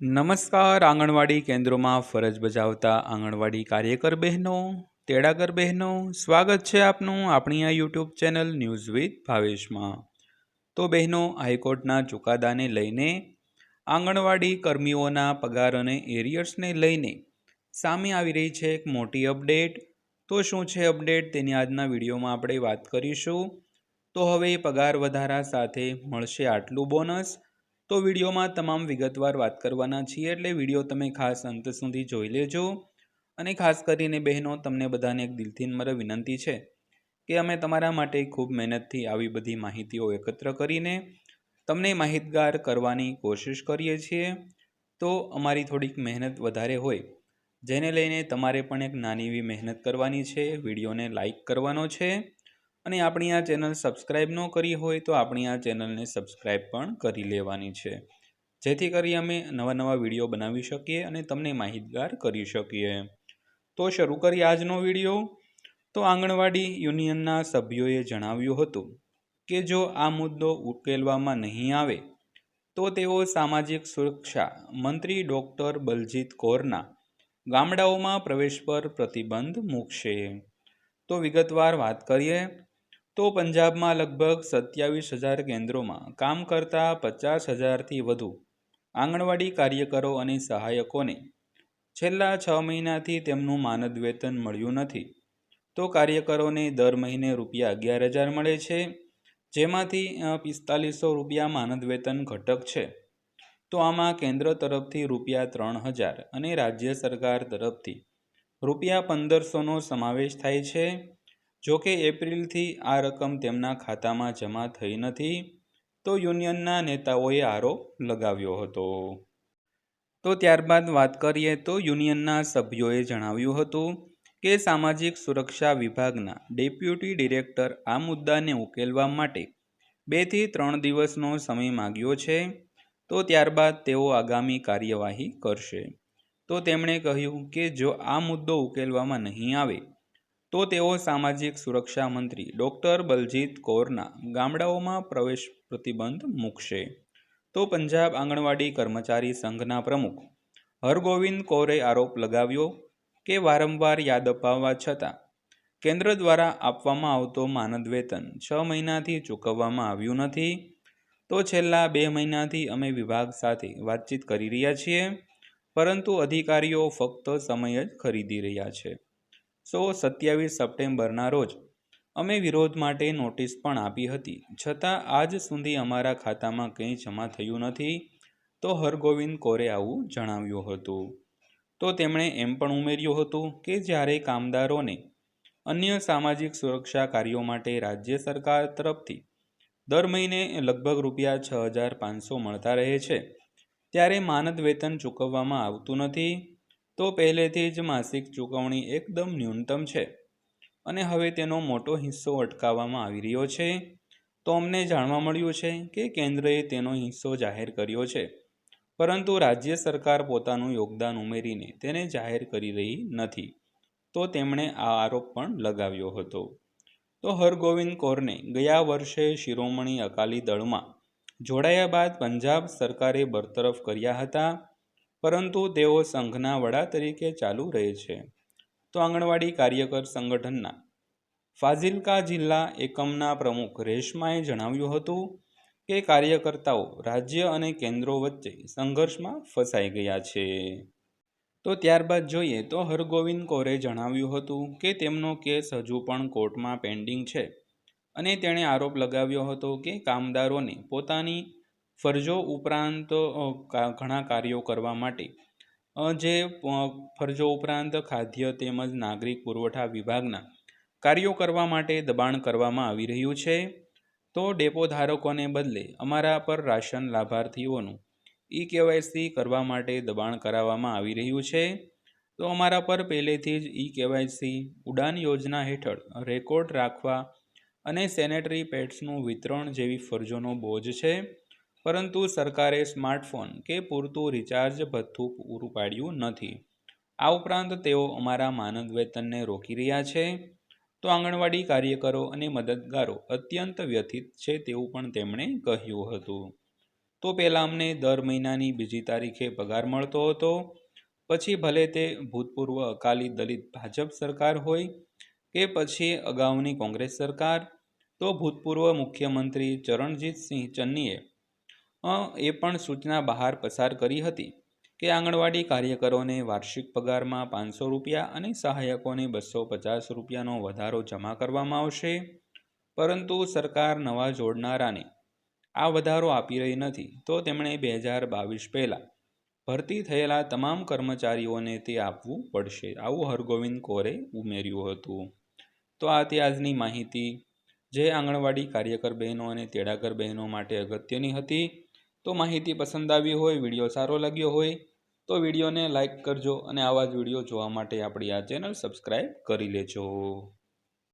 નમસ્કાર, આંગણવાડી કેન્દ્રોમાં ફરજ બજાવતા આંગણવાડી કાર્યકર બહેનો, તેડાગર બહેનો, સ્વાગત છે આપનું આપણી આ યુટ્યુબ ચેનલ ન્યૂઝ વિથ ભાવેશમાં. તો બહેનો, હાઈકોર્ટના ચુકાદાને લઈને, આંગણવાડી કર્મીઓના પગાર અને એરિયર્સને લઈને સામે આવી રહી છે એક મોટી અપડેટ. તો શું છે અપડેટ? તેની આજના વિડીયોમાં આપણે વાત કરીશું. તો હવે પગાર વધારા સાથે મળશે આટલું બોનસ. તો વિડીયોમાં તમામ વિગતવાર વાત કરવાના છીએ એટલે વીડિયો તમે ખાસ અંત સુધી જોઈ લેજો. અને ખાસ કરીને બહેનો, તમને બધાને એક દિલથી મારે વિનંતી છે કે અમે તમારા માટે ખૂબ મહેનતથી આવી બધી માહિતીઓ એકત્ર કરીને તમને માહિતગાર કરવાની કોશિશ કરીએ છીએ. તો અમારી થોડીક મહેનત વધારે હોય, જેને લઈને તમારે પણ એક નાની એવી મહેનત કરવાની છે. વિડીયોને લાઈક કરવાનો છે. અને આપણી આ ચેનલ સબસ્ક્રાઈબ ન કરી હોય તો આપણી આ ચેનલને સબસ્ક્રાઈબ પણ કરી લેવાની છે. જેથી કરી અમે નવા નવા વીડિયો બનાવી શકીએ અને તમને માહિતગાર કરી શકીએ. તો શરૂ કરીએ આજનો વીડિયો. તો આંગણવાડી યુનિયનના સભ્યોએ જણાવ્યું હતું કે જો આ મુદ્દો ઉકેલવામાં નહીં આવે, તો તેઓ સામાજિક સુરક્ષા મંત્રી ડૉક્ટર બલજીત કૌરના ગામડાઓમાં પ્રવેશ પર પ્રતિબંધ મૂકશે. તો વિગતવાર વાત કરીએ. તો પંજાબમાં લગભગ સત્યાવીસ હજાર કેન્દ્રોમાં કામ કરતા પચાસ હજારથી વધુ આંગણવાડી કાર્યકરો અને સહાયકોને છેલ્લા છ મહિનાથી તેમનું માનદ વેતન મળ્યું નથી. તો કાર્યકરોને દર મહિને રૂપિયા અગિયાર હજાર મળે છે, જેમાંથી પિસ્તાલીસો રૂપિયા માનદ વેતન ઘટક છે. તો આમાં કેન્દ્ર તરફથી રૂપિયા ત્રણ હજાર અને રાજ્ય સરકાર તરફથી રૂપિયા પંદરસોનો સમાવેશ થાય છે. જોકે એપ્રિલથી આ રકમ તેમના ખાતામાં જમા થઈ નથી, તો યુનિયનના નેતાઓએ આરોપ લગાવ્યો હતો. તો ત્યારબાદ વાત કરીએ તો યુનિયનના સભ્યોએ જણાવ્યું હતું કે સામાજિક સુરક્ષા વિભાગના ડેપ્યુટી ડિરેક્ટર આ મુદ્દાને ઉકેલવા માટે બેથી ત્રણ દિવસનો સમય માગ્યો છે, તો ત્યારબાદ તેઓ આગામી કાર્યવાહી કરશે. તો તેમણે કહ્યું કે જો આ મુદ્દો ઉકેલવામાં નહીં આવે તો તેઓ સામાજિક સુરક્ષા મંત્રી ડૉક્ટર બલજીત કૌરના ગામડાઓમાં પ્રવેશ પ્રતિબંધ મૂકશે. તો પંજાબ આંગણવાડી કર્મચારી સંઘના પ્રમુખ હરગોવિંદ કૌરે આરોપ લગાવ્યો કે વારંવાર યાદ અપાવવા છતાં કેન્દ્ર દ્વારા આપવામાં આવતો માનદ વેતન છ મહિનાથી ચૂકવવામાં આવ્યું નથી. તો છેલ્લા બે મહિનાથી અમે વિભાગ સાથે વાતચીત કરી રહ્યા છીએ, પરંતુ અધિકારીઓ ફક્ત સમય જ ખરીદી રહ્યા છે. સો સત્યાવીસ સપ્ટેમ્બરના રોજ. અમે વિરોધ માટે નોટિસ પણ આપી હતી. છતાં આજ સુધી અમારા ખાતામાં કંઈ જમા થયું નથી, તો હરગોવિંદ કોરે આવું જણાવ્યું હતું. તો તેમણે એમ પણ ઉમેર્યું હતું કે જ્યારે કામદારોને અન્ય સામાજિક સુરક્ષા કાર્યો માટે રાજ્ય સરકાર તરફથી દર મહિને લગભગ રૂપિયા છ હજાર પાંચસો મળતા રહે છે, ત્યારે માનદ વેતન ચૂકવવામાં આવતું નથી તો પહેલેથી જ માસિક ચૂકવણી એકદમ ન્યૂનતમ છે. અને હવે તેનો મોટો હિસ્સો અટકાવવામાં આવી રહ્યો છે. તો અમને જાણવા મળ્યું છે કે કેન્દ્રએ તેનો હિસ્સો જાહેર કર્યો છે. પરંતુ રાજ્ય સરકાર પોતાનું યોગદાન ઉમેરીને તેને જાહેર કરી રહી નથી. તો તેમણે આ આરોપ પણ લગાવ્યો હતો. તો હરગોવિંદ કૌરને ગયા વર્ષે શિરોમણી અકાલી દળમાં જોડાયા બાદ પંજાબ સરકારે બરતરફ કર્યા હતા. પરંતુ તેઓ સંઘના વડા તરીકે ચાલુ રહે છે. તો આંગણવાડી કાર્યકર સંગઠનના ફાઝિલકા જિલ્લા એકમના પ્રમુખ રેશમાએ જણાવ્યું હતું કે કાર્યકર્તાઓ રાજ્ય અને કેન્દ્રો વચ્ચે સંઘર્ષમાં ફસાઈ ગયા છે. તો ત્યારબાદ જોઈએ તો હરગોવિંદ કૌરે જણાવ્યું હતું કે તેમનો કેસ હજુ પણ કોર્ટમાં પેન્ડિંગ છે અને તેણે આરોપ લગાવ્યો હતો કે કામદારોને પોતાની ફરજો ઉપરાંત ઘણા કાર્યો કરવા માટે. જે ફરજો ઉપરાંત ખાદ્ય તેમજ નાગરિક પુરવઠા વિભાગના કાર્યો કરવા માટે દબાણ કરવામાં આવી રહ્યું છે. તો ડેપો ધારકોને બદલે અમારા પર રાશન લાભાર્થીઓનું ઈ કેવાયસી કરવા માટે દબાણ કરાવવામાં આવી રહ્યું છે. તો અમારા પર પહેલેથી જ ઈ કેવાયસી ઉડાન યોજના હેઠળ રેકોર્ડ રાખવા અને સેનેટરી પેડ્સનું વિતરણ જેવી ફરજોનો બોજ છે. પરંતુ સરકારે સ્માર્ટફોન કે પૂરતું રિચાર્જ ભથ્થું પૂરું પાડ્યું નથી. આ ઉપરાંત તેઓ અમારા માનદ વેતનને રોકી રહ્યા છે. તો આંગણવાડી કાર્યકરો અને મદદગારો અત્યંત વ્યથિત છે તેવું પણ તેમણે કહ્યું હતું. તો પહેલાં અમને દર મહિનાની બીજી તારીખે પગાર મળતો હતો. પછી ભલે તે ભૂતપૂર્વ અકાલી દલિત ભાજપ સરકાર હોય કે પછી અગાઉની કોંગ્રેસ સરકાર, તો ભૂતપૂર્વ મુખ્યમંત્રી ચરણજીતસિંહ ચન્નીએ એ પણ સૂચના બહાર પસાર કરી હતી કે આંગણવાડી કાર્યકરોને વાર્ષિક પગારમાં પાંચસો રૂપિયા અને સહાયકોને બસો પચાસ રૂપિયાનો વધારો જમા કરવામાં આવશે. પરંતુ સરકાર નવા જોડનારાને આ વધારો આપી રહી નથી, તો તેમણે બે હજાર બાવીસ પહેલાં ભરતી થયેલા તમામ કર્મચારીઓને તે આપવું પડશે. આવું હરગોવિંદ કૌરે ઉમેર્યું હતું. તો આ તે આજની માહિતી. જે આંગણવાડી કાર્યકર બહેનો અને તેડાગર બહેનો માટે અગત્યની હતી. તો માહિતી પસંદ આવી હોય, વીડિયો સારો લાગ્યો હોય, તો વિડીયોને લાઇક કરજો અને આવા જ વીડિયો જોવા માટે આપણી આ ચેનલ સબસ્ક્રાઈબ કરી લેજો.